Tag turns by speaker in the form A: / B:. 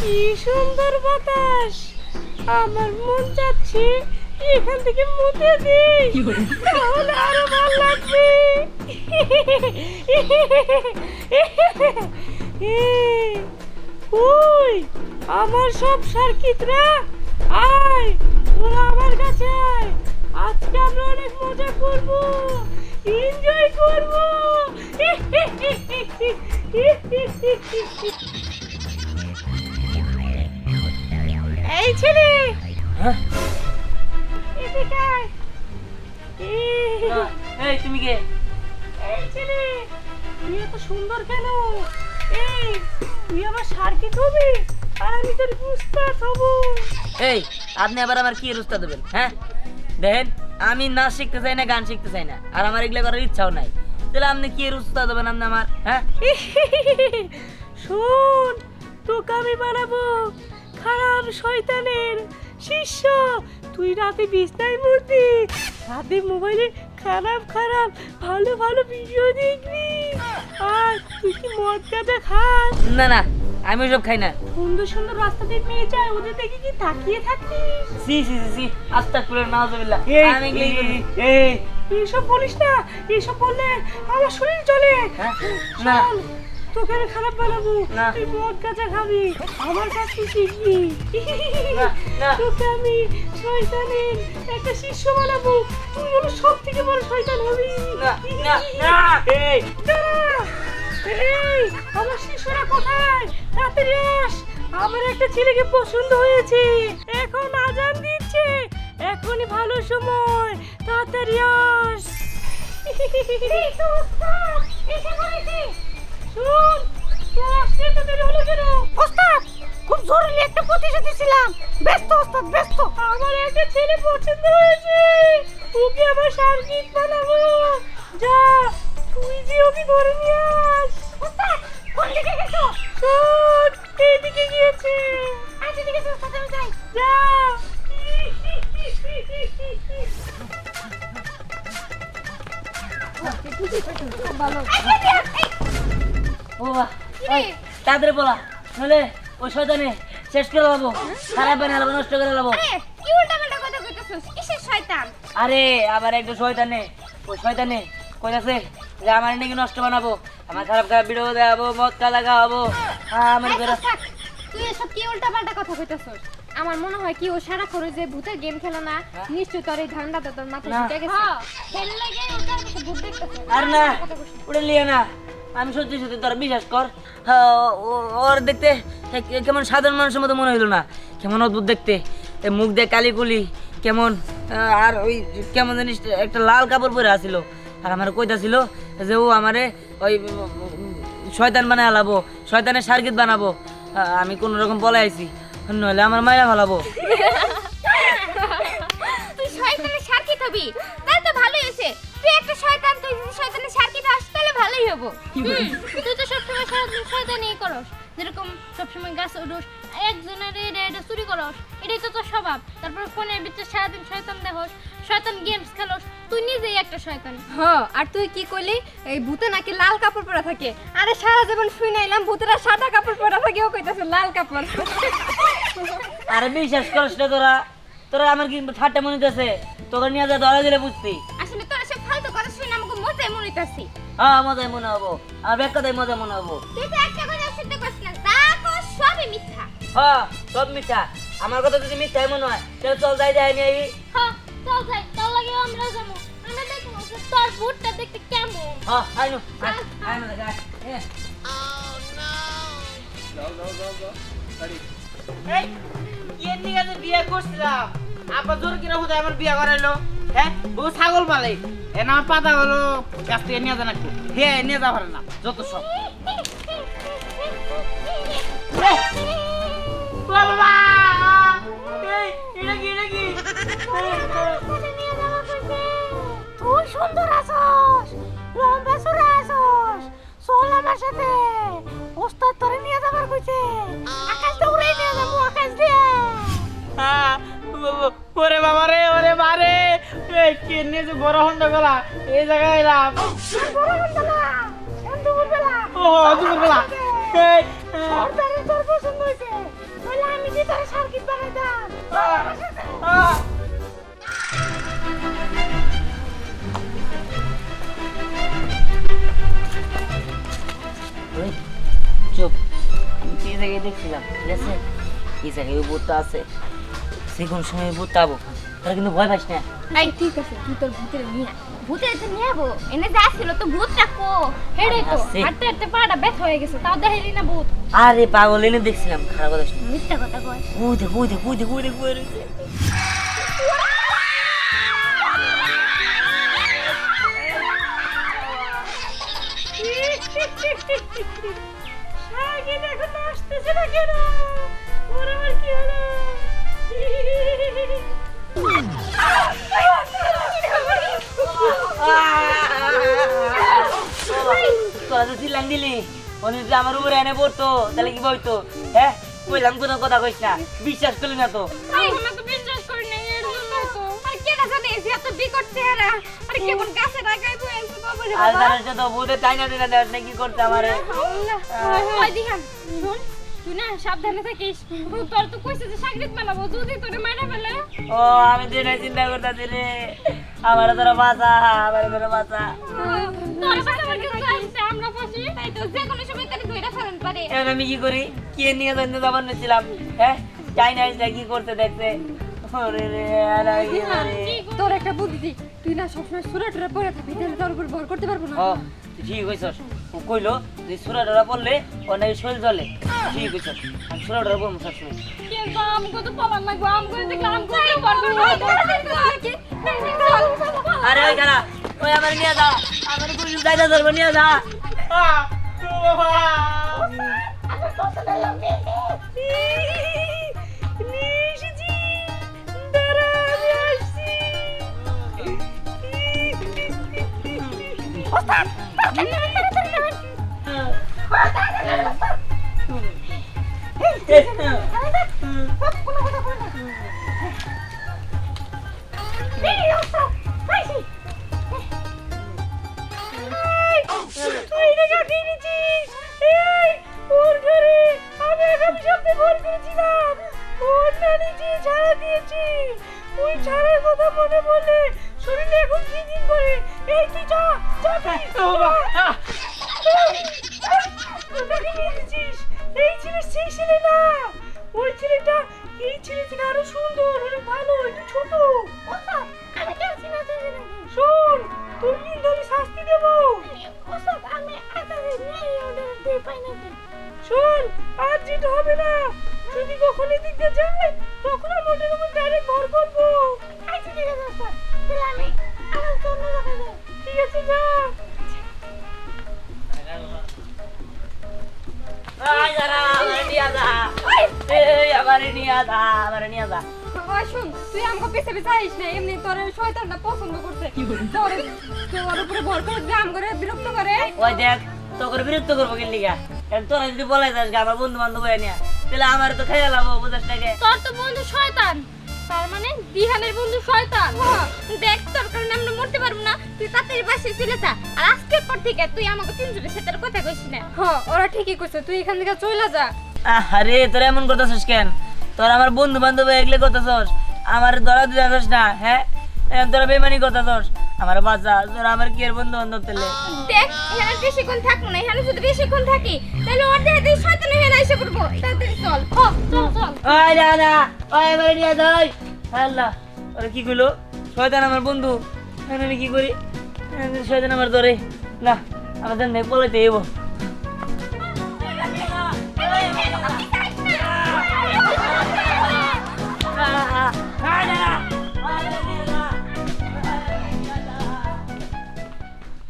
A: কি সুন্দর বাতাস। আমার মন যাচ্ছে এখান থেকে মুতে দিই তাহলে আরও ভালো লাগবে। ওই, আমার সব সার্কিটরা আয়, তোরা আমার কাছে আয়। আজকে আমরা অনেক মজা করব। এনজয় করব। এই ছেলে!
B: হ্যাঁ?
A: এদিকে আয়। এই,
B: তুমি কে?
A: এই ছেলে তুই এত সুন্দর কেন? এই তুই আমার আর আমি তোর উস্তাদ হব
B: এই আপনি আবার আমার কি রুস্তা দেবেন হ্যাঁ? দেখেন আমি নাচ শিখতে চাই না গান শিখতে চাই না আর আমার এগুলো করার ইচ্ছাও নাই। তাহলে আপনি কি রুস্তা দেবেন আপনি আমার হ্যাঁ?
A: শুন তোকে আমি বানাবো। খারাপ শয়তানের শিষ্য। তুই রাতে বিছনায় মরবি। রাতে মোবাইলে খারাপ খারাপ ভালো ভালো ভিডিও দেখবি। আর তুই কি মদ গাঁজা খাস?
B: না না আমি ওসব খাই না।
A: সুন্দর সুন্দর রাস্তা দিয়ে মেয়ে যায় ওদের দেখে কি তাকিয়ে থাকিস
B: সি সি সি সি করে নাউজুবিল্লাহ। আমি এগুলোই
A: এই এইসব বলিস না। এইসব বললে আমার শরীর চলে
B: হ্যাঁ? না।
A: তোকে আমি খারাপ বানাবো।
B: না।
A: তুই মদ গাঁজা খাবি। আমার কাছে শিখবি।
B: না, না।
A: তোকে আমি শয়তানের একটা শিষ্য বানাবো। তুই হলো সব থেকে বড় শয়তান হবি।
B: না, না, না।
A: এই আমার শিশুরা কোথায়? তাড়াতাড়ি আস। আমার একটা ছেলেকে পছন্দ হয়েছে। এখন আজান দিচ্ছে। এখনই ভালো সময়। তাড়াতাড়ি আস। এত দেরি হলো কেন? ওস্তাদ, খুব জরুরি একটা প্রতিশ্রুতি ছিলাম। ব্যস্ত ওস্তাদ ব্যস্ত। আমার একটা ছেলে পছন্দ হয়েছে। ওকে আমার বানাবো। যা তুই যে ওকে ধরে নিয়ে আস। ওস্তাদ কোন দিকে গেছো? শোন এইদিকে গিয়েছে। আচ্ছা ঠিক আছে ওস্তাদ আমি যাই। যা।
B: ওই তাদের বলা। নলে ওই শয়তানে শেষ করে লাবো। খারাপ বানিয়ে লাবো নষ্ট করে লাবো।
C: আরে কি উল্টাপাল্টা কথা কইতেছস? কিসের শয়তান?
B: আরে আবার একটা শয়তানে। ওই শয়তানে কইতাছে যে আমার নাকি নষ্ট বানাবো। আমার খারাপ খারাপ ভিডিও দেখাবো মদ কালা খাওয়াবো হ্যাঁ আমার বেরো
C: তুই এসব কি উল্টাপাল্টা কথা কইতেছস? আমার মনে হয় কি ও সারা করে যে ভূতের গেম খেলে না
B: হ্যাঁ?
C: নিশ্চয় তোর এই ধান্দাটা তোর মাথায়
B: না।
C: ঢুকে গেছে। হ্যাঁ
B: আর না ওটা লিয়ে না। আমি সত্যি সত্যি তোর বিশ্বাস কর। হ্যাঁ, ওর দেখতে কেমন সাধারণ মানুষের মতো মনে হইল না। কেমন অদ্ভুত দেখতে। মুখ দিয়ে কালিকুলি কেমন আর ওই কেমন জানিস একটা লাল কাপড় পরে আসিল। আর আমার কইতাছিল যে ও আমারে ওই শয়তান বানায় হালাবো শয়তানের সার্কিট বানাবো। আমি কোনো রকম বলে আইছি। নইলে আমার মায়েরা ফালাবো।
C: তুই শয়তানের সার্কিট হবি। তাহলে তো ভালোই হয়েছে। তুই একটা শয়তান তুই শয়তানের ভালোই হব। তুই তো সবসময় সারাদিন শয়তানই করস। যেরকম সবসময় গাছ উঠোস একজনের এটা এটা চুরি করস এটাই তো তোর স্বভাব। তারপর ফোনের ভিতরে সারাদিন শয়তান দেখোস শয়তান গেমস খেলোস তুই নিজেই একটা শয়তান।
D: হ আর তুই কি কইলি? এই ভূতে নাকি লাল কাপড় পরা থাকে। আরে সারা জীবন শুই নাইলাম ভূতেরা সাদা কাপড় পরা থাকে ও কইতাছে লাল কাপড়।
B: আর বিশ্বাস করিস না তোরা। তোরা আমার কি ঠাট্টা মনে হইতেছে? তোকে নিয়ে যা ধরা দিলে বুঝতি।
C: আসলে তোর সব ফালতু কথা শুনে আমাকে মজাই মনে হইতাছি।
B: হ্যাঁ মজাই মনে হব। আর ব্যাগ কথাই মজা মনে হব।
C: তুই তো একটা কথা শুনতে পারছ না তা সবই মিথ্যা।
B: হ্যাঁ সব মিথ্যা। আমার কথা যদি মিথ্যাই মনে হয় তাহলে চল যাই যাই নিয়ে আইবি।
C: হ্যাঁ চল যাই তোর লাগে আমরা যাব। আমরা দেখব তোর ভূতটা দেখতে কেমন।
B: হ্যাঁ আইনু আইনু দেখা হ্যাঁ
E: এই এর নিয়ে বিয়ে করছিলাম? আবার জোর কিনা হুদা আমার বিয়ে করাইলো। হ্যাঁ ও ছাগল পালে এ না, পাতা হলো গাছ থেকে নিয়ে যান একটু। নিয়ে যা পারে না, যত সব।
A: সুন্দর আছস, লম্বা সুরা আছস। চল আমার
E: এই কে নিয়ে যে বড় এই জায়গায় এলাম।
A: না দুপুর বেলা।
E: ও
B: জায়গায় দেখছিলাম, ঠিক আছে? এই জায়গায় ওই আছে। সে কোন সময় ভূত আবো। তারা কিন্তু ভয় পাস না।
C: এই ঠিক আছে তুই তোর ভূতের নিয়ে। ভূতের তো নিয়ে যাব এনে যা ছিল তো ভূত রাখো। হেড়ে তো। হাঁটতে হাঁটতে পাটা ব্যথা হয়ে গেছে তাও দেখাইলি না ভূত।
B: আরে পাগল এনে দেখছিলাম খারাপ কথা শুনে।
C: মিথ্যা কথা কয়।
B: দেখ ওই দেখ ওই দেখ ওই
A: এখন আসতেছে না কেন? ওর আবার কি হলো?
B: তোরা চিল্লাং দিলি উনি যদি আমার উপরে এনে পড়তো তাহলে কি বইতো হ্যাঁ কইলাম কোনো কথা কইস না বিশ্বাস করলি না তো
C: তো তো আর
B: যত ভূতে টাইনা দিনা দেওয়ার না কি করতে আমারে
C: তুই না সাবধানে থাকিস। তোর তো কইছে যে সাগরিত বানাবো যদি তোরে মারা ফেলে।
B: ও আমি এটা চিন্তা করতেছি রে। আমার তোরা বাঁচা আমার তোরা বাঁচা।
C: তোর সাথে আমার ফাঁসি। তাই তো যে কোনো সময় তারে ধইরা ফেলেন পারে।
B: এখন আমি কি করি? কে নিয়ে জন্য যাবার নিয়েছিলাম হ্যাঁ? চাইনা এসে কি করতে দেখতে। ওরে রে আর আমি কি করি?
D: তোর একটা বুদ্ধি তুই না সবসময় সুরা টুরা পরে থাকবি তাহলে তোর উপর ভর করতে পারব না।
B: ঠিক কইছস। ও কইলো যে সুরা ডরা পড়লে ও নাকি শরীর জ্বলে। ঠিক কইছস আমি সুরা ডরা পড়ব সবসময়। আরে ওই খানা ওই আমার নিয়ে যা আমার পুলিশ দায়িত্ব ধরবো নিয়ে যা।
A: তুই হবে না। যদি কখনো এদিক দিয়ে যায় তখন আমি ওটার উপর ডাইরেক্ট ভর করব। আচ্ছা ঠিক আছে তাহলে আমি আমার জন্য ঠিক আছে যা।
D: শুন তুই আমাকে পেছে পেছে আইস না এমনি তোর শয়তানটা পছন্দ করছে। তোর তোর উপরে ভর করে গ্রাম করে বিরক্ত করে।
B: ওই দেখ তোকে বিরক্ত করব কেন লিগা? তোরা যদি বলাই যাস আমার বন্ধু বান্ধব হয়ে নিয়ে তাহলে আমার তো খাইয়া লাভ বুঝাস টাকে।
C: তোর তো বন্ধু শয়তান। তার মানে দিহানের বন্ধু শয়তান। দেখ তোর কারণে আমরা মরতে পারব না। তুই তাড়াতাড়ি বাসে চলে যা। আর আজকের পর থেকে তুই আমাকে তিনজনের সাথে কথা কইস না।
D: হ ওরা ঠিকই কইছে তুই এখান থেকে চলে যা।
B: আরে তোরা এমন করতেছিস কেন? তোরা আমার বন্ধু বান্ধব এগুলো করতেছস আমার ধরা দিতে না হ্যাঁ? তোরা বেমানি করতেছস আমার বাচ্চা তোরা আমার কি এর বন্ধু বান্ধব তেলে
C: দেখ এখানে বেশিক্ষণ থাকব না এখানে যদি বেশিক্ষণ থাকি। তাহলে ওর দেহে তুই শয়তান হয়ে এসে পড়ব। তাড়াতাড়ি চল চল চল।
B: ওই না না ওই আমার নিয়ে যাই। আল্লাহ ওরা কি গুলো শয়তান আমার বন্ধু। এখানে আমি কি করি? শয়তান আমার ধরে। না আমাদের নেপালে দেবো